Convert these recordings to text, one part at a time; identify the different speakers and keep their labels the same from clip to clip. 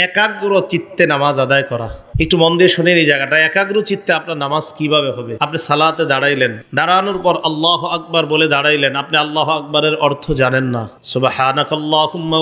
Speaker 1: একাগ্র চিত্তে নামাজ আদায় করা। একটু মন দিয়ে শুনেন এই জায়গাটা। একাগ্র চিত্তে আপনার নামাজ কীভাবে হবে? আপনি সালাতে দাঁড়াইলেন। দাঁড়ানোর পর আল্লাহ আকবার বলে দাঁড়াইলেন। আপনি আল্লাহ আকবরের অর্থ জানেন না।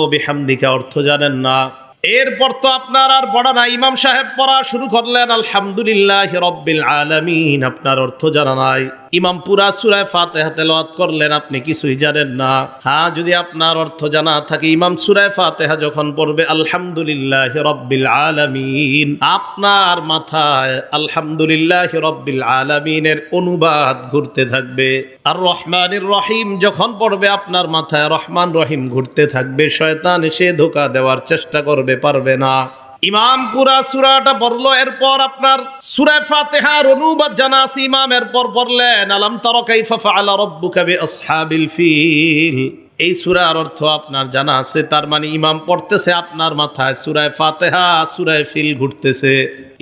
Speaker 1: বিহামদিকা অর্থ জানেন না। এরপর তো আপনার আর পড়া না ইমাম সাহেব পড়া শুরু করলেন, আলহামদুলিল্লাহ রব্বিল আলামিন। আপনার অর্থ জানা নাই। ইমাম পুরা সুরায় ফাতেহা তেলাওয়াত করলেন, আপনি কিছুই জানেন না। হ্যাঁ যদি আপনার অর্থ জানা থাকে, ইমাম সুরায় ফাতেহা যখন পড়বে, আলহামদুলিল্লাহ রব্বিল আলামিন, আপনার মাথায় আলহামদুলিল্লাহ রব্বিল আলামিনের অনুবাদ ঘুরতে থাকবে। আর রহমানের রহিম যখন পড়বে, আপনার মাথায় রহমান রহিম ঘুরতে থাকবে, শয়তান এসে ধোকা দেওয়ার চেষ্টা করবে, পারবে না। ইমাম পুরা সুরাটা পড়ল, এরপর আপনার সুরায় ফাতেহার অনুবাদ জানা আছে, ইমাম এরপর পড়লেন, আলাম তারা কাইফা ফাআলা রাব্বুকা বিআসহাবিল ফিল? এই সুরার অর্থ আপনার জানা আছে, তার মানে ইমাম পড়তেছে আপনার মাথায় সুরায় ফাতেহা সুরায় ফিল ঘুরতেছে।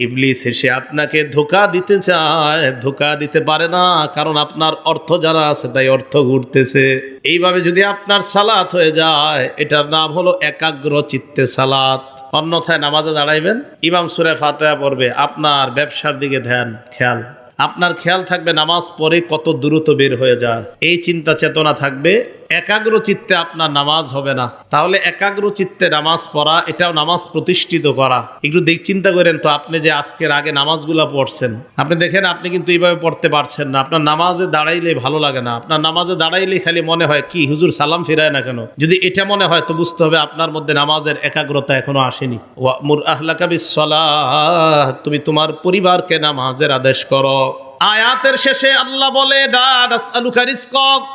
Speaker 1: ইবলিস এসে আপনাকে ধোকা দিতে চায়, ধোকা দিতে পারে না, কারণ আপনার অর্থ জানা আছে, তাই অর্থ ঘুরতেছে। এইভাবে যদি আপনার সালাত হয়ে যায়, এটার নাম হলো একাগ্র চিত্তে সালাত। অন্যথায় নামাজে দাঁড়াইবেন। ইমাম সুরে ফাতেয়া পড়বে, আপনার ব্যবসার দিকে ধ্যান, খেয়াল। আপনার খেয়াল থাকবে নামাজ পরে কত দ্রুত বের হয়ে যায়। এই চিন্তা চেতনা থাকবে একাগ্র চিত্তে আপনার নামাজ হবে না। তাহলে একাগ্র চিত্তে নামাজ পড়া, এটাও নামাজ প্রতিষ্ঠিত করা। একটু দেখ, চিন্তা করেন তো আপনি যে আজকের আগে নামাজগুলা পড়ছেন। আপনি দেখেন, আপনি কিন্তু এইভাবে পড়তে পারছেন না। আপনার নামাজে দাঁড়াইলে ভালো লাগে না। আপনার নামাজে দাঁড়াইলে খালি মনে হয়, কি হুজুর সালাম ফিরায় না কেন? যদি এটা মনে হয় তো বুঝতে হবে আপনার মধ্যে নামাজের একাগ্রতা এখনও আসেনি। ওয়ামুর আহলাকা বিসসালাহ তুমি তোমার পরিবারকে নামাজের আদেশ করো। আয়াতের শেষে আল্লাহ বলে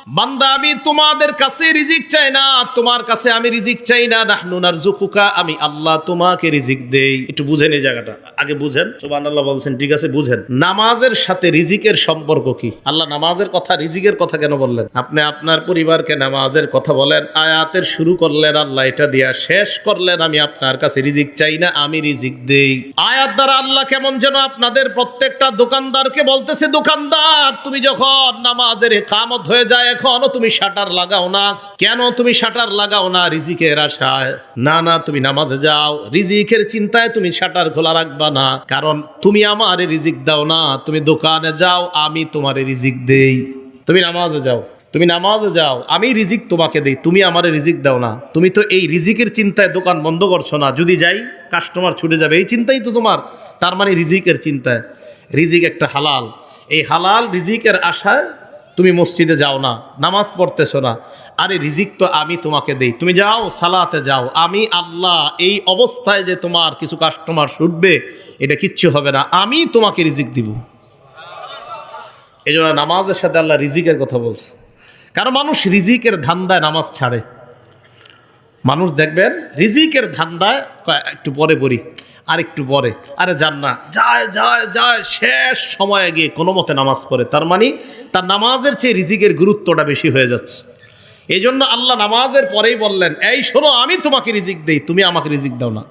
Speaker 1: বান্দা, আমি তোমাদের কাছে রিজিক চাই না, তোমার কাছে আমি রিজিক চাই না। নাহনুনার জুকুকা আমি আল্লাহ তোমাকে রিজিক দেই। একটু বুঝেন এই জায়গাটা। আগে বুঝেন। সুবান আল্লাহ বলছেন, ঠিক আছে, বুঝেন। নামাজের সাথে রিজিকের সম্পর্ক কি? আল্লাহ নামাজের কথা, রিজিকের কথা কেন বললেন? আপনি আপনার পরিবারকে নামাজের কথা বলেন, আয়াতের শুরু করলেন, আল্লাহ এটা দিয়া শেষ করলেন, আমি আপনার কাছে রিজিক চাই না, আমি রিজিক দেই। আয়াত দ্বারা আল্লাহ কেমন যেন আপনাদের প্রত্যেকটা দোকানদারকে বলতেছে, দোকানদার, তুমি যখন নামাজের কামত হয়ে যায় এখনও তুমি শাটার লাগাও না। কেন তুমি শাটার লাগাও না? রিজিকের আশায়। না না, তুমি নামাজে যাও। রিজিকের চিন্তায় তুমি শাটার খোলা রাখবা না। কারণ তুমি আমারে রিজিক দাও না। তুমি দোকানে যাও, আমি তোমারে রিজিক দেই। তুমি নামাজে যাও। তুমি নামাজে যাও, আমি রিজিক তোমাকে দেই। তুমি আমার রিজিক দাও না। তুমি তো এই রিজিকের চিন্তায় দোকান বন্ধ করছ না। যদি যাই, কাস্টমার ছুটে যাবে। এই চিন্তাই তো তোমার। তার মানে রিজিকের চিন্তায়। রিজিক একটা হালাল। এই হালাল রিজিকের আশায় তুমি মসজিদে যাও না, নামাজ পড়তেছো না। আরে রিজিক তো আমি তোমাকে দেই। তুমি যাও, সালাতে যাও। আমি আল্লাহ এই অবস্থায় যে তোমার কিছু কাস্টমার ছুটবে, এটা কিচ্ছু হবে না। আমি তোমাকে রিজিক দিব। এই জন্য নামাজের সাথে আল্লাহ রিজিকের কথা বলছে। কারণ মানুষ রিজিকের ধান্দায় নামাজ ছাড়ে। মানুষ দেখবেন রিজিকের ধান্দায় একটু পরে পড়ি, আর একটু পরে। আরে যান না, যায় যায় যায়, শেষ সময়ে গিয়ে কোনো মতে নামাজ পড়ে। তার মানে তার নামাজের চেয়ে রিজিকের গুরুত্বটা বেশি হয়ে যাচ্ছে। এই জন্য আল্লাহ নামাজের পরেই বললেন, এই শোনো, আমি তোমাকে রিজিক দেই, তুমি আমাকে রিজিক দাও না।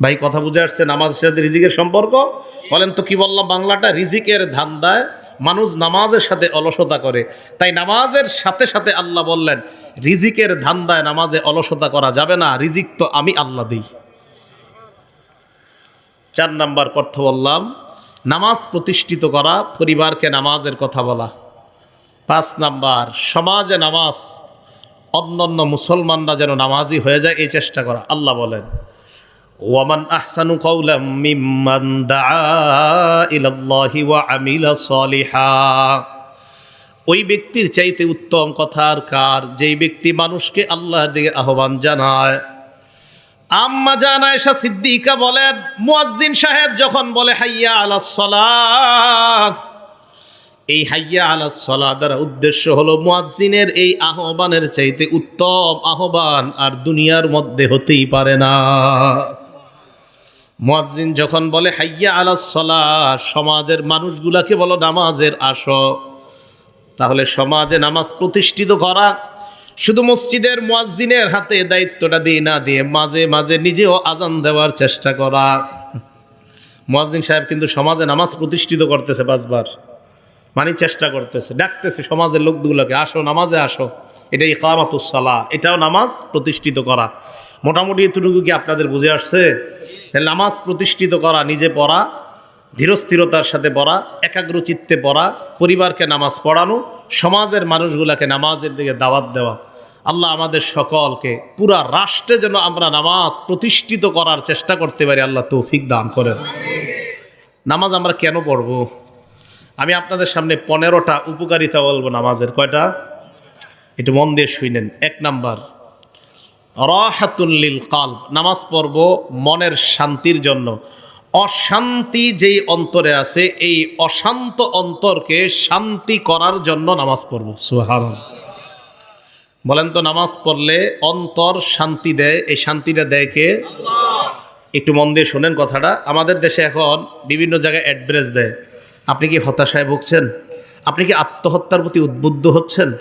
Speaker 1: ভাই, কথা বুঝে আসছে নামাজের সাথে রিজিকের সম্পর্ক? বলেন তো কি বললাম বাংলাটা? রিজিকের ধান্দায় মানুষ নামাজের সাথে অলসতা করে। তাই নামাজের সাথে সাথে আল্লাহ বললেন, রিজিকের ধান্দায় নামাজে অলসতা করা যাবে না, রিজিক তো আমি আল্লাহ দিই। চার নাম্বার কথা বললাম, নামাজ প্রতিষ্ঠিত করা, পরিবারকে নামাজের কথা বলা। পাঁচ নাম্বার, সমাজে নামাজ, অন্যান্য মুসলমানরা যেন নামাজি হয়ে যায়, এই চেষ্টা করা। আল্লাহ বলেন ওয়ামান আহসানু কওলাম মিম্মান দাআ ইলাল্লাহি ওয়া আমিলা সলিহা। ওই ব্যক্তির চাইতে উত্তম কথার কার? যেই ব্যক্তি মানুষকে আল্লাহ দিকে আহ্বান জানায়। আম্মা জান সিদ্দিকা বলেন, মুয়াজ্জিন সাহেব যখন বলে, হাইয়া আলা সলাহ এই হাইয়া আলা সলা দ্বারা উদ্দেশ্য হলো মুয়াজ্জিনের এই আহ্বানের চাইতে উত্তম আহ্বান আর দুনিয়ার মধ্যে হতেই পারে না। মুয়াজ্জিন যখন বলে, হাইয়া আলা সলা সমাজের মানুষগুলাকে বলো, নামাজের আসো তাহলে সমাজে নামাজ প্রতিষ্ঠিত করা শুধু মসজিদের মুয়াজ্জিনের হাতে দায়িত্বটা দিয়ে না দিয়ে মাঝে মাঝে নিজেও আজান দেওয়ার চেষ্টা করা। মুয়াজ্জিন সাহেব কিন্তু সমাজে নামাজ প্রতিষ্ঠিত করতেছে পাঁচবার। মানে চেষ্টা করতেছে, ডাকতেছে সমাজের লোকগুলোকে, আসো, নামাজে আসো। এটা ইকামাতুসালা এটাও নামাজ প্রতিষ্ঠিত করা। মোটামুটি এতটুকু কি আপনাদের বুঝে আসছে? তাহলে নামাজ প্রতিষ্ঠিত করা, নিজে পড়া, ধীরস্থিরতার সাথে পড়া একাগ্র চিত্তে পড়া, পরিবারকে নামাজ পড়ানো, সমাজের মানুষগুলাকে নামাজের দিকে দাওয়াত দেওয়া। আল্লাহ আমাদের সকলকে পুরা রাষ্ট্রে যেন আমরা নামাজ প্রতিষ্ঠিত করার চেষ্টা করতে পারি, আল্লাহ তৌফিক দান করেন। নামাজ আমরা কেন পড়ব? আমি আপনাদের সামনে পনেরোটা উপকারিতা বলব নামাজের। কয়টা? একটু মন দিয়ে শুনেন। এক নাম্বার রাহাতুল্লিল কাল নামাজ পড়ব মনের শান্তির জন্য। অশান্তি যেই অন্তরে আছে, এই অশান্ত অন্তরকে শান্তি করার জন্য নামাজ পড়ব। সুহান বলেন তো, নামাজ পড়লে অন্তর শান্তি দেয়, এই শান্তিটা দেয় কে? একটু মন দিয়ে শোনেন কথাটা। আমাদের দেশে এখন বিভিন্ন জায়গায় অ্যাড্রেস দেয়। আপনি কি হতাশায় ভুগছেন? আপনি কি আত্মহত্যার প্রতি উদ্বুদ্ধ হচ্ছেন?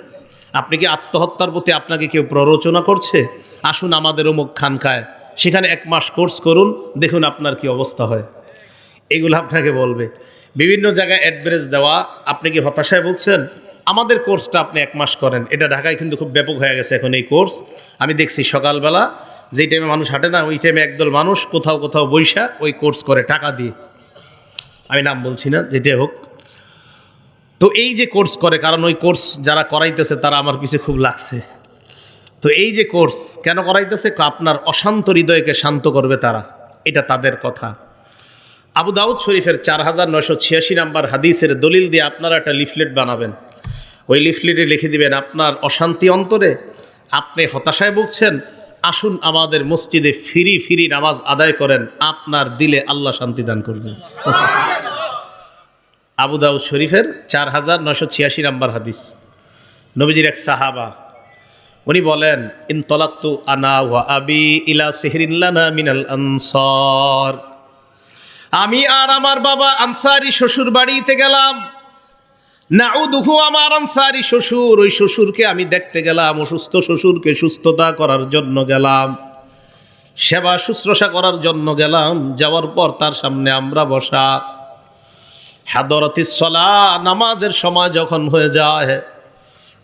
Speaker 1: আপনি কি আত্মহত্যার প্রতি আপনাকে কেউ প্ররোচনা করছে? আসুন আমাদের অমুক খানকায়। সেখানে এক মাস কোর্স করুন, দেখুন আপনার কি অবস্থা হয়। এগুলো আপনাকে বলবে। বিভিন্ন জায়গায় অ্যাড্রেস দেওয়া, আপনি কি হতাশায় ভুগছেন? আমাদের কোর্সটা আপনি এক মাস করেন। এটা ঢাকায় কিন্তু খুব ব্যাপক হয়ে গেছে এখন এই কোর্স। আমি দেখছি সকালবেলা, যেই টাইমে মানুষ হাঁটে না, ওই টাইমে একদল মানুষ কোথাও কোথাও বৈশা ওই কোর্স করে টাকা দিয়ে। আমি নাম বলছি না, যেটাই হোক। তো এই যে কোর্স করে, কারণ ওই কোর্স যারা করাইতেছে, তারা আমার পিছে খুব লাগছে। তো এই যে কোর্স, কেন করাইতেছে? আপনার অশান্ত হৃদয়কে শান্ত করবে তারা। এটা তাদের কথা। আবু দাউদ শরীফের চার হাজার নয়শো ছিয়াশি নাম্বার হাদিসের দলিল দিয়ে আপনারা একটা লিফলেট বানাবেন। ওই লিফলেটে লিখে দিবেন, আপনার অশান্তি অন্তরে আপনি হতাশায় ভুগছেন, আসুন আমাদের মসজিদে ফিরি ফিরি নামাজ আদায় করেন, আপনার দিলে আল্লাহ শান্তি দান করবেন। আবু দাউদ শরীফের চার হাজার নয়শো ছিয়াশি নাম্বার হাদিস। নবীজির এক সাহাবা উনি বলেন, ইন তলাক্তু আনা ওয়া আবি ইলা সেহরিল্লানা মিনাল আনসার। আমি আর আমার বাবা আনসারি শ্বশুর বাড়িতে গেলাম। নাউদুহু আমার আনসারি শ্বশুর, ওই শ্বশুরকে আমি দেখতে গেলাম, অসুস্থ শ্বশুরকে সুস্থতা করার জন্য গেলাম, সেবা শুশ্রূষা করার জন্য গেলাম, যাওয়ার পর তার সামনে আমরা বসা। হাদরতিসলা নামাজের সময় যখন হয়ে যায়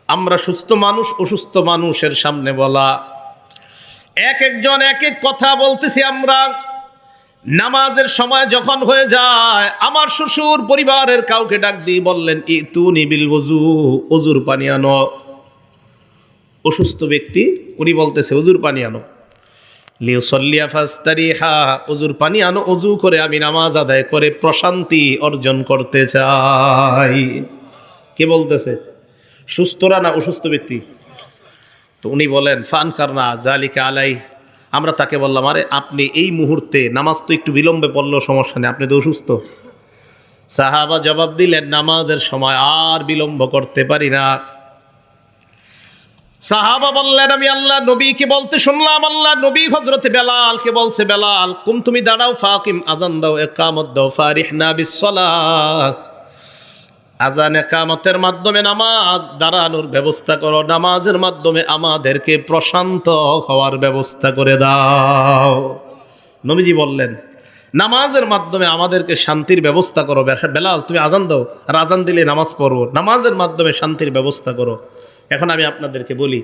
Speaker 1: আমরা সুস্থ মানুষ, অসুস্থ মানুষের সামনে বলা। এক একজন এক এক কথা বলতেছি আমরা। নামাজের সময় যখন হয়ে যায়, আমার শ্বশুর পরিবারের কাউকে ডাক দিয়ে বললেন ই তু নিবিল ওজু অজুর পানি আনো। অসুস্থ ব্যক্তি, উনি বলতেছে অজুর পানি আনো। লিও সল্লিয়া ফাস্তারি হা অজুর পানি আনো অজু করে আমি নামাজ আদায় করে প্রশান্তি অর্জন করতে চাই। কে বলতেছে? সুস্থরা না অসুস্থ ব্যক্তি? তো উনি বলেন ফান কারনা জালিকা আলাই। আমরা তাকে বললাম, আরে, আপনি এই মুহূর্তে নামাজ তো একটু বিলম্বে পড়লেও সমস্যা নেই, আপনি তো অসুস্থ। সাহাবা জবাব দিলেন, নামাজের সময় আর বিলম্ব করতে পারি না। সাহাবা বললেন, আমি আল্লাহ নবীকে বলতে শুনলাম, আল্লাহ নবী হজরতে বেলাল কে বলছে, বেলাল, কুম তুমি দাঁড়াও, ফাকিম আজান দাও, একামত দাও, ফারিহনা বিসসালাহ আজান একামতের মাধ্যমে নামাজ দাঁড়ানোর ব্যবস্থা করো, নামাজের মাধ্যমে আমাদেরকে প্রশান্ত হওয়ার ব্যবস্থা করে দাও। নবীজি বললেন, নামাজের মাধ্যমে আমাদেরকে শান্তির ব্যবস্থা করো। বেলাল, তুমি আজান দাও, আর আজান দিলে নামাজ পড়ো নামাজের মাধ্যমে শান্তির ব্যবস্থা করো। এখন আমি আপনাদেরকে বলি,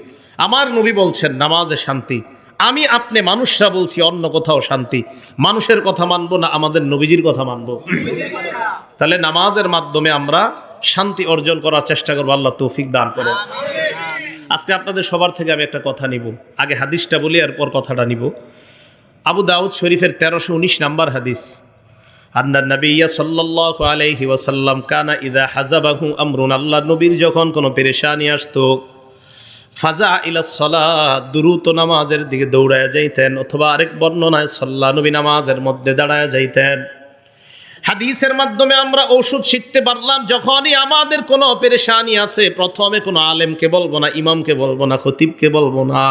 Speaker 1: আমার নবী বলছেন, নামাজে শান্তি। আমি আপনি মানুষরা বলছি, অন্য কোথাও শান্তি। মানুষের কথা মানবো না, আমাদের নবীজির কথা মানবো। তাহলে নামাজের মাধ্যমে আমরা শান্তি অর্জন করার চেষ্টা করব, আল্লাহ তৌফিক দান করে আজকে আপনাদের সবার থেকে আমি একটা কথা নিব। আগে হাদিসটা বলি, এরপর কথাটা নিব। আবু দাউদ শরীফের তেরোশো উনিশ নাম্বার হাদিস। আন্না নবিয়া সাল্লাল্লাহু আলাইহি ওয়াসাল্লাম কানা ইদা হাজাবাহু আমরুন। আল্লাহ নবীর যখন কোনো পেরেশানি আসতো ফাজা ইলা সলা দ্রুত নামাজের দিকে দৌড়ায় যাইতেন অথবা আরেক বর্ণনায় সল্লা নবী নামাজের মধ্যে দাঁড়ায় যাইতেন। হাদিসের মাধ্যমে আমরা ওষুধ শিখতে পারলাম যখনই আমাদের কোনো পেরেশানি আছে প্রথমে কোনো আলেমকে বলব না ইমামকে বলব না খতিবকে বলব না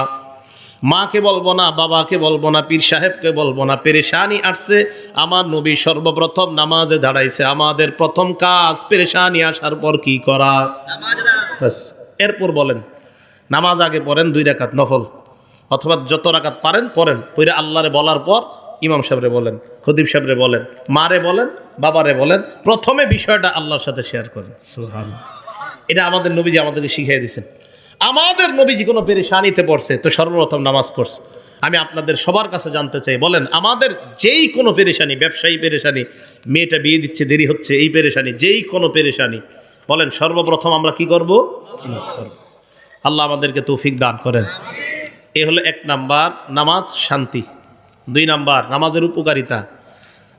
Speaker 1: মাকে বলব না বাবাকে বলব না পীর সাহেবকে বলব না পেরেশানি আসছে আমার নবী সর্বপ্রথম নামাজে দাঁড়াইছে। আমাদের প্রথম কাজ পেরেশানি আসার পর কি করা? এরপর বলেন। নামাজ আগে পড়েন, দুই রাকাত নফল। অথবা যত রাকাত পারেন, পড়েন। পড়ে আল্লাহরে বলার পর ইমাম সাহেবরে বলেন, খতিব সাহেবরে বলেন, মারে বলেন, বাবারে বলেন, প্রথমে বিষয়টা আল্লাহর সাথে শেয়ার করেন। এটা আমাদের নবীজি আমাদেরকে শিখিয়ে দিয়েছেন। আমাদের নবীজি কোনো পেরেশানিতে পড়ছে, তো সর্বপ্রথম নামাজ পড়ছে। আমি আপনাদের সবার কাছে জানতে চাই, বলেন, আমাদের যেই কোনো পেরেশানি, ব্যবসায়ী পেরেশানি, মেয়েটা বিয়ে দিচ্ছে, দেরি হচ্ছে, এই পেরেশানি, যেই কোনো পেরেশানি, বলেন, সর্বপ্রথম আমরা কি করব? নামাজ করব আল্লাহ আমাদেরকে তৌফিক দান করেন। এ হলো এক নাম্বার নামাজ শান্তি। দুই নাম্বার নামাজের উপকারিতা।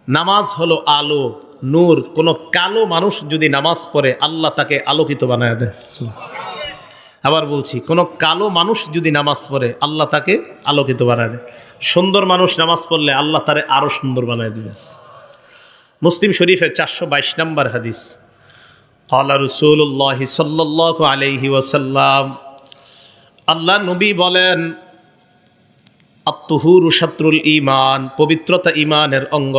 Speaker 1: নামাজ হলো আলো, নূর। কোনো কালো মানুষ যদি নামাজ পড়ে, আল্লাহ তাকে আলোকিত বানায় দেয়। আবার বলছি, কোনো কালো মানুষ যদি নামাজ পড়ে, আল্লাহ তাকে আলোকিত বানায় দেয়। সুন্দর মানুষ নামাজ পড়লে আল্লাহ তারে আরও সুন্দর বানায় দিবে। মুসলিম শরীফের চারশো বাইশ নম্বর হাদিস। কলা রসুল্লাহ সাল্লাহ আলাইহি ওয়াসাল্লাম আল্লাহ নবী বলেন আত্মহুর শাত্রুল ইমান পবিত্রতা ইমানের অঙ্গ।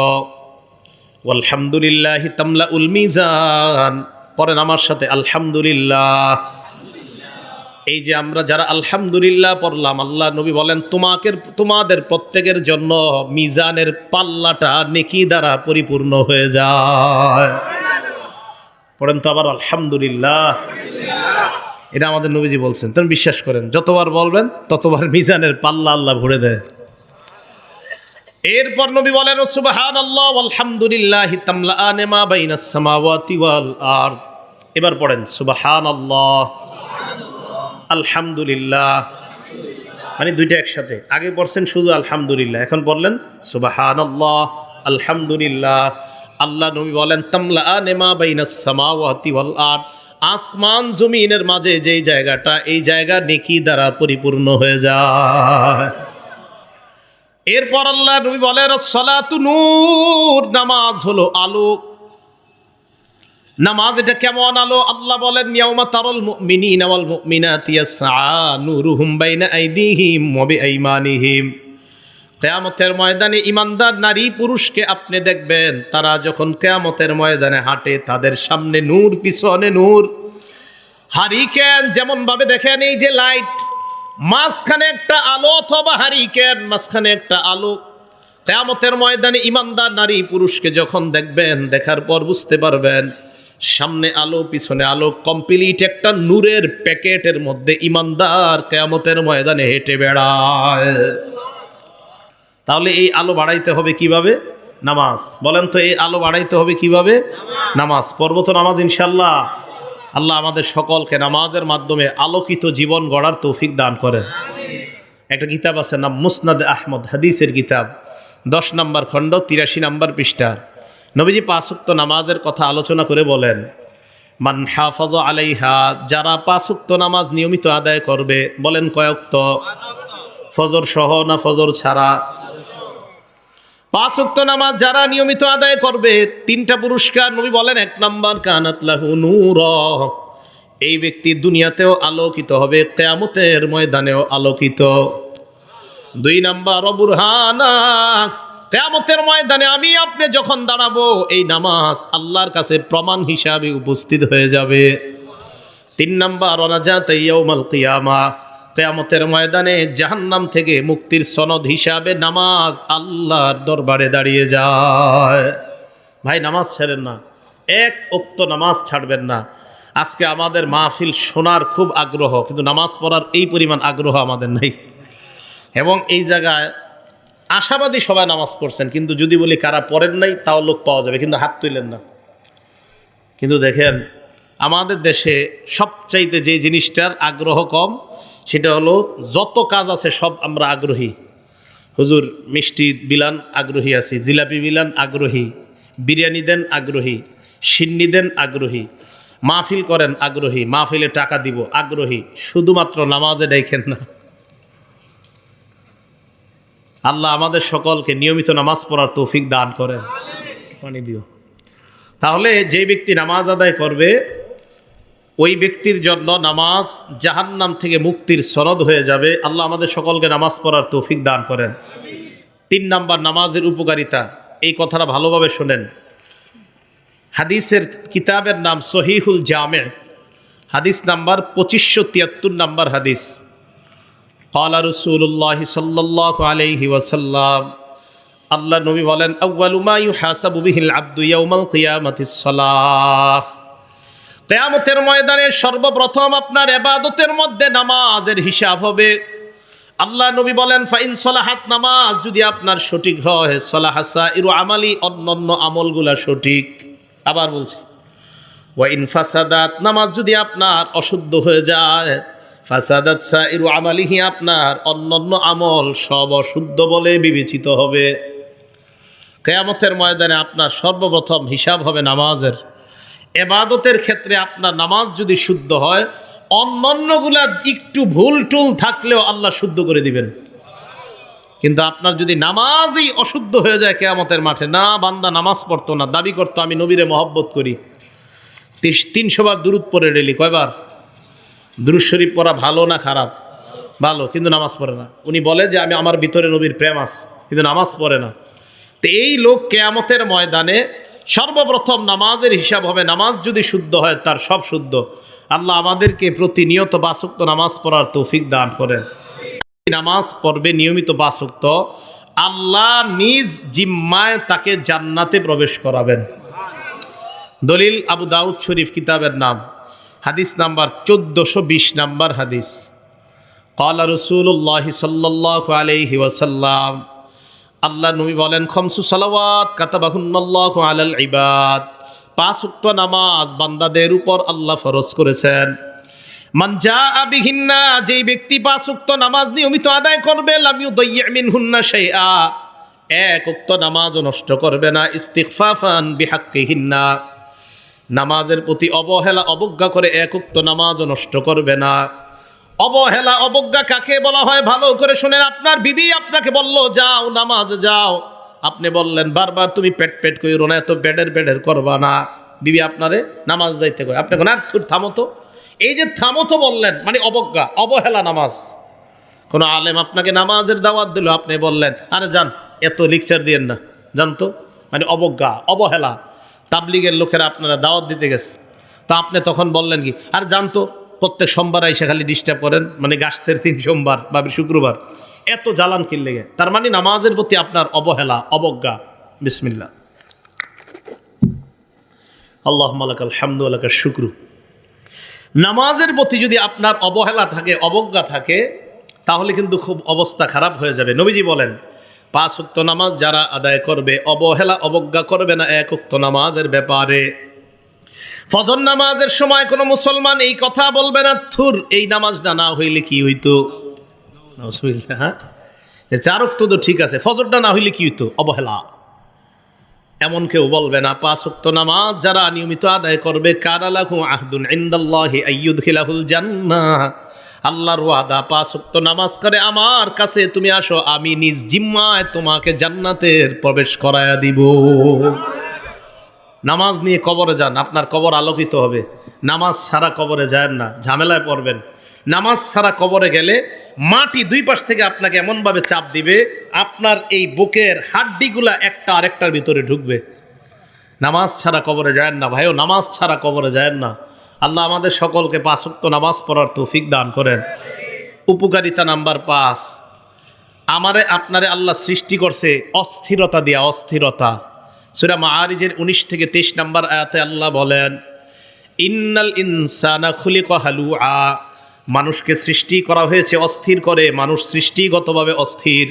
Speaker 1: আলহামদুলিল্লাহ তামলা উল মিজান। পরেন আমার সাথে, আলহামদুলিল্লাহ। এই যে আমরা যারা আলহামদুলিল্লাহ পড়লাম, আল্লাহ নবী বলেন তোমাকে তোমাদের প্রত্যেকের জন্য মিজানের পাল্লাটা নেকি দ্বারা পরিপূর্ণ হয়ে যায়। পড়েন তো আবার, আলহামদুলিল্লাহ। এটা আমাদের নবীজি বলছেন। তুমি বিশ্বাস করেন, যতবার বলবেন, ততবার মিজানের পাল্লা আল্লাহ ভরে দেয়। এরপর নবী বলেন সুবাহান আল্লাহ আলহামদুলিল্লাহ তামলা আনেমা বাইনাস সামাওয়াতি ওয়াল আরদ। এবার পড়েন সুবাহান আল্লাহ আলহামদুলিল্লাহ। মানে দুইটা একসাথে। আগে পড়ছেন শুধু আলহামদুলিল্লাহ, এখন বললেন সুবাহান আল্লাহ আলহামদুলিল্লাহ। আল্লাহ নবী বলেন তামলা আনেমা বাইনা সামাওয়াতি ওয়াল আরদ। আসমান জমিনের মাঝে যেই জায়গাটা, এই জায়গা নেকি দ্বারা পরিপূর্ণ হয়ে যায়। এরপর আল্লাহ নবী বলেন, সলাতু নূর নামাজ হলো আলো। নামাজ এটা কেমন আলো? আল্লাহ বলেন, ইয়াউমা তারাল মুমিনিনা ওয়াল মুমিনাতি ইয়াসআ নূরুহুম বাইনা আইদিহিম ওয়া বিআইমানিহিম। কেয়ামতের ময়দানে ইমানদার নারী পুরুষকে আপনি দেখবেন, তারা যখন কেয়ামতের ময়দানে হাঁটে, তাদের সামনে নূর, পিছনে নূর। হারিকেন যেমন ভাবে দেখেন, এই যে লাইট, মাঝখানে একটা আলো অথবা হারিকেন, মাঝখানে একটা আলো। কেয়ামতের ময়দানে ইমানদার নারী পুরুষকে যখন দেখবেন, দেখার পর বুঝতে পারবেন, সামনে আলো, পিছনে আলো, কমপ্লিট একটা নূরের প্যাকেটের মধ্যে ইমানদার কেয়ামতের ময়দানে হেঁটে বেড়ায়। তাহলে এই আলো বাড়াইতে হবে কীভাবে? নামাজ। বলেন তো, এই আলো বাড়াইতে হবে কীভাবে? নামাজ। পর্বত নামাজ ইনশাল্লাহ আল্লাহ আমাদের সকলকে নামাজের মাধ্যমে আলোকিত জীবন গড়ার তৌফিক দান করেন। একটা কিতাব আছে, নাম মুসনাদ আহমদ, হাদিসের কিতাব। দশ নম্বর খণ্ড, তিরাশি নম্বর পৃষ্ঠা। নবীজি পাঁচুক্ত নামাজের কথা আলোচনা করে বলেন, মান হাফজ আলাইহা যারা পাঁচুক্ত নামাজ নিয়মিত আদায় করবে, বলেন কয়ক্ত ফজর সহ না ফজর ছাড়া? পাঁচ উক্ত নামাজ যারা নিয়মিত আদায় করবে, তিনটা পুরস্কার নবী বলেন, এক নাম্বার কানাত লাহু নূর। এই ব্যক্তি দুনিয়াতেও আলোকিত হবে, কেয়ামতের ময়দানেও আলোকিত। দুই নাম্বার অবুরহানা কেয়ামতের ময়দানে আমি আপনি যখন দাঁড়াবো, এই নামাজ আল্লাহর কাছে প্রমাণ হিসাবে উপস্থিত হয়ে যাবে। তিন নাম্বার, অনাজাত ইয়াউমাল কিয়ামা। কেয়ামতের ময়দানে জাহান্নাম থেকে মুক্তির সনদ হিসাবে নামাজ আল্লাহর দরবারে দাঁড়িয়ে যায়। ভাই, নামাজ ছাড়েন না। এক অক্ত নামাজ ছাড়বেন না। আজকে আমাদের মাহফিল শোনার খুব আগ্রহ, কিন্তু নামাজ পড়ার এই পরিমাণ আগ্রহ আমাদের নেই। এবং এই জায়গায় আশাবাদী সবাই নামাজ পড়ছেন, কিন্তু যদি বলি কারা পড়েন নাই, তাও লোক পাওয়া যাবে, কিন্তু হাত তুলেন না। কিন্তু দেখেন, আমাদের দেশে সবচাইতে যে জিনিসটার আগ্রহ কম সেটা হলো যত কাজ আছে সব আমরা আগ্রহী। হুজুর মিষ্টি বিলান আগ্রহী আছি জিলাপি বিলান আগ্রহী বিরিয়ানি দেন আগ্রহী সিন্নি দেন আগ্রহী মাহফিল করেন আগ্রহী মাহফিলে টাকা দিব আগ্রহী শুধুমাত্র নামাজে দেখেন না। আল্লাহ আমাদের সকলকে নিয়মিত নামাজ পড়ার তৌফিক দান করেন। পানি দিও। তাহলে যে ব্যক্তি নামাজ আদায় করবে ওই ব্যক্তির জন্য নামাজ জাহান্নাম থেকে মুক্তির সনদ হয়ে যাবে। আল্লাহ আমাদের সকলকে নামাজ পড়ার তৌফিক দান করেন। তিন নাম্বার, নামাজের উপকারিতা। এই কথাটা ভালোভাবে শোনেন। হাদিসের কিতাবের নাম সহিহুল জামে। হাদিস নাম্বার পঁচিশশো তিয়াত্তর নাম্বার হাদিস। কলা রসুল্লাহ সাল্লাহ আলহি ওয়াসাল্লাম। আল্লাহ নবী বলেন আউ্বালুমা ইউ আব্দু ইয়াউমাল কিয়ামাতিস সালাহ। কেয়ামতের ময়দানে সর্বপ্রথম আপনার এবাদতের মধ্যে নামাজের হিসাব হবে। আল্লাহ নবী বলেন, ফাইন সলাহাত নামাজ, যদি আপনার সঠিক হয় সলাহাসা ইরু আমালি, অন্যান্য আমলগুলা সঠিক। আবার বলছি, ওয়াইন ফাসাদাত, নামাজ যদি আপনার অশুদ্ধ হয়ে যায়, ফাসাদাত সাইরু আমালিহি আপনার অন্যান্য আমল সব অশুদ্ধ বলে বিবেচিত হবে। কেয়ামতের ময়দানে আপনার সর্বপ্রথম হিসাব হবে নামাজের। এবাদতের ক্ষেত্রে আপনার নামাজ যদি শুদ্ধ হয়, অন্যান্যগুলা একটু ভুল টুল থাকলেও আল্লাহ শুদ্ধ করে দিবেন। কিন্তু আপনার যদি নামাজই অশুদ্ধ হয়ে যায় কেয়ামতের মাঠে, না, বান্দা নামাজ পড়তো না, দাবি করতো, আমি নবীরে মহব্বত করি। তিনশো বার দূরত পড়ে ডেলি কয়বার? দুরুদ শরীফ পড়া ভালো না খারাপ? ভালো, কিন্তু নামাজ পড়ে না। উনি বলে যে, আমি আমার ভিতরে নবীর প্রেম আছে, কিন্তু নামাজ পড়ে না। তো এই লোক কেয়ামতের ময়দানে সর্বপ্রথম নামাজের হিসাব হবে, নামাজ যদি শুদ্ধ হয় তার সব শুদ্ধ। আল্লাহ আমাদেরকে প্রতিনিয়ত বাসক্ত নামাজ পড়ার তৌফিক দান করেন। নামাজ পড়বে নিয়মিত বাসক্ত। আল্লাহ নিজ জিম্মায় তাকে জান্নাতে প্রবেশ করাবেন। দলিল আবু দাউদ শরীফ কিতাবের নাম। হাদিস নাম্বার চোদ্দশো বিশ নাম্বার হাদিস। কলা রসুল্লাহ সাল্লাহ আলহি ওয়াসাল্লাম আল্লাহ নবী বলেন, খমসু সালাওয়াত কাতাবাহুন্নাল্লাহু আলাল ইবাদ। পাঁচ উক্ত নামাজ বান্দাদের উপর আল্লাহ ফরজ করেছেন। মানজা আবিহিন্না যেই ব্যক্তি পাঁচ উক্ত নামাজ নিয়মিত আদায় করবে লামিউ দইয়ামিন হুন্না শাইআ। এক উক্ত নামাজও নষ্ট করবে না, ইস্তিগফাফান বিহাক্কিহিন্না। নামাজের প্রতি অবহেলা, অবজ্ঞা করে এক উক্ত নামাজও নষ্ট করবে না। অবহেলা, অবজ্ঞা কাকে বলা হয়? ভালো করে শুনেন। আপনার বিবি আপনাকে বলল, যাও, নামাজ যাও। আপনি বললেন, বারবার তুমি পেট পেট কইরো না, এত বেডের বেডের করবা না। বিবি আপনারে নামাজ যাইতে কয়। আপনি আর থামো তো। এই যে থামো তো বললেন মানে অবজ্ঞা, অবহেলা নামাজ। কোনো আলেম আপনাকে নামাজের দাওয়াত দিল, আপনি বললেন, আরে যান, এত লেকচার দিয়েন না। জানতো মানে অবজ্ঞা, অবহেলা। তাবলিগের লোকেরা আপনারা দাওয়াত দিতে গেছে। তা আপনি তখন বললেন কি, আর জানতো প্রত্যেক সোমবার এসে খালি ডিস্টার্ব করেন মানে গাছের তিন সোমবার বা শুক্রবার। এত জ্বালান কিনলে তার মানে নামাজের প্রতি আপনার অবহেলা, অবজ্ঞা। বিসমিল্লা আল্লাহ মালাকাল হামদু আলাকার শুক্রু। নামাজের প্রতি যদি আপনার অবহেলা থাকে, অবজ্ঞা থাকে, তাহলে কিন্তু খুব অবস্থা খারাপ হয়ে যাবে। নবীজি বলেন, পাঁচ উক্ত নামাজ যারা আদায় করবে, অবহেলা, অবজ্ঞা করবে না এক উক্ত নামাজের ব্যাপারে। ফজর নামাজের সময় কোনো মুসলমান এই কথা বলবে না, থুর, এই নামাজটা না হইলে কি হইতো? হ্যাঁ? এ চার উক্ত তো ঠিক আছে, ফজরটা না হইলে কি হইতো? অবহেলা। এমন কেউ বলবে না, পাঁচ উক্ত নামাজ যারা নিয়মিত আদায় করবে কারালাহু আহদুন ইনদাল্লাহি আইয়ুদখিলাহুল জান্নাহ। আল্লাহর ওয়াদা, পাঁচ উক্ত নামাজ করে, আমার কাছে তুমি আসো, আমি নিজ জিম্মায় তোমাকে জান্নাতের প্রবেশ করায়া দিব। নামাজ নিয়ে কবরে যান, আপনার কবর আলোকিত হবে। নামাজ ছাড়া কবরে যায় না, ঝামেলায় পড়বেন। নামাজ ছাড়া কবরে গেলে মাটি দুই পাশ থেকে আপনাকে এমনভাবে চাপ দিবে, আপনার এই বুকের হাড্ডিগুলা একটা আরেকটার ভিতরে ঢুকবে। নামাজ ছাড়া কবরে যায় না, ভাইও, নামাজ ছাড়া কবরে যায় না। আল্লাহ আমাদের সকলকে পাঁচক্ত নামাজ পড়ার তৌফিক দান করেন। উপকারিতা নাম্বার পাঁচ, আমারে, আপনারে আল্লাহ সৃষ্টি করছে অস্থিরতা দিয়া অস্থিরতা। সুরা মাআরিজের উনিশ থেকে তেইশ নাম্বার আয়াতে আল্লাহ বলেন, ইন্নাল ইনসানা খুলি কহালু হালুআ। মানুষকে সৃষ্টি করা হয়েছে অস্থির করে, মানুষ সৃষ্টিগতভাবে অস্থির।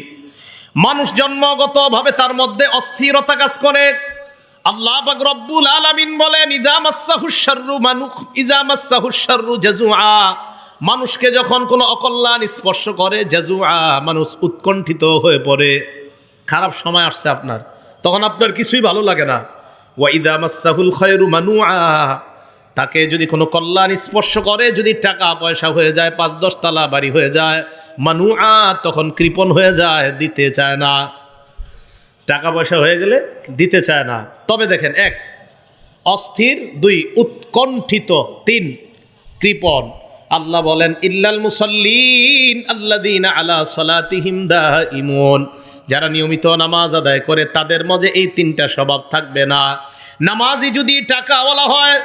Speaker 1: মানুষ জন্মগতভাবে তার মধ্যে অস্থিরতা কাজ করে। আল্লাহ পাক রব্বুল আলামিন বলেন, ইদা মাসসাহুশ শাররু মানুখ ইজা শাররু জাজুআ মানুষকে যখন কোনো অকল্যাণ স্পর্শ করে জাজুআ মানুষ উৎকণ্ঠিত হয়ে পড়ে। খারাপ সময় আসছে আপনার। তখন আপনার কিছুই ভালো লাগে না। ওয়া ইদা মাসসাহুল খায়রু মানুআ। তাকে যদি কোনো কল্যাণ স্পর্শ করে, যদি টাকা পয়সা হয়ে যায়, পাঁচ দশ তালা বাড়ি হয়ে যায়, মানুআ তখন কৃপণ হয়ে যায়, দিতে চায় না। টাকা পয়সা হয়ে গেলে দিতে চায় না। তবে দেখেন, এক, অস্থির, দুই, উৎকণ্ঠিত, তিন, কৃপণ। আল্লাহ বলেন, ইল্লাল মুসল্লিন আল্লাদিন আলা সলাতিহিম ইমন যারা নিয়মিত নামাজ আদায় করে, তাদের মধ্যে এই তিনটা স্বভাব থাকবে না। নামাজি যদি টাকাওয়ালা হয়,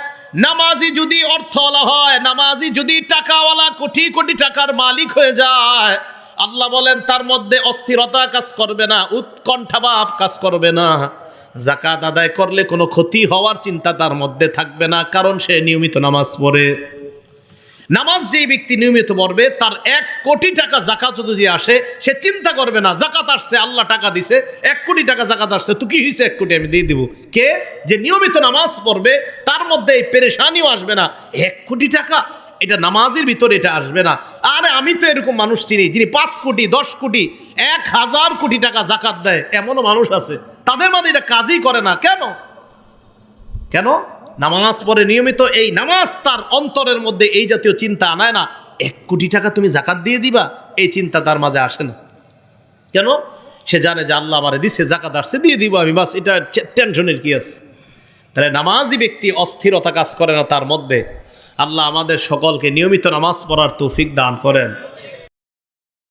Speaker 1: নামাজি যদি অর্থওয়ালা হয়, নামাজি যদি টাকাওয়ালা কোটি কোটি টাকার মালিক হয়ে যায়, আল্লাহ বলেন, তার মধ্যে অস্থিরতা কাজ করবে না, উৎকণ্ঠাভাব কাজ করবে না। জাকাত আদায় করলে কোনো ক্ষতি হওয়ার চিন্তা তার মধ্যে থাকবে না, কারণ সে নিয়মিত নামাজ পড়ে। নামাজ যেই ব্যক্তি নিয়মিত পড়বে, তার এক কোটি টাকা জাকাত যদি আসে, সে চিন্তা করবে না, জাকাত আসছে, আল্লাহ টাকা দিছে, এক কোটি টাকা জাকাত আসছে, তো কি হয়েছে এক কোটি আমি দিয়ে দিব? কে? যে নিয়মিত নামাজ পড়বে, তার মধ্যে এই পেরেশানিও আসবে না। এক কোটি টাকা? এটা নামাজের ভিতরে এটা আসবে না। আরে আমি তো এরকম মানুষ চিনি, যিনি পাঁচ কোটি, দশ কোটি, এক হাজার কোটি টাকা জাকাত দেয়, এমনও মানুষ আছে। তাদের মধ্যে এটা কাজই করে না। কেন? কেন? নামাজ পড়ে নিয়মিত এই নামাজ তার অন্তরের মধ্যে এই জাতীয় চিন্তা আনায় না। এক কোটি টাকা তুমি জাকাত দিয়ে দিবা, এই চিন্তা তার মাঝে আসে না। কেন? সে জানে যে আল্লাহ আমারে দিছে, জাকাত আসছে, দিয়ে দিব আমি, বাস, এটা টেনশনের কি আছে? তাহলে নামাজি ব্যক্তি অস্থিরতা কাজ করে না তার মধ্যে। আল্লাহ আমাদের সকলকে নিয়মিত নামাজ পড়ার তৌফিক দান করেন।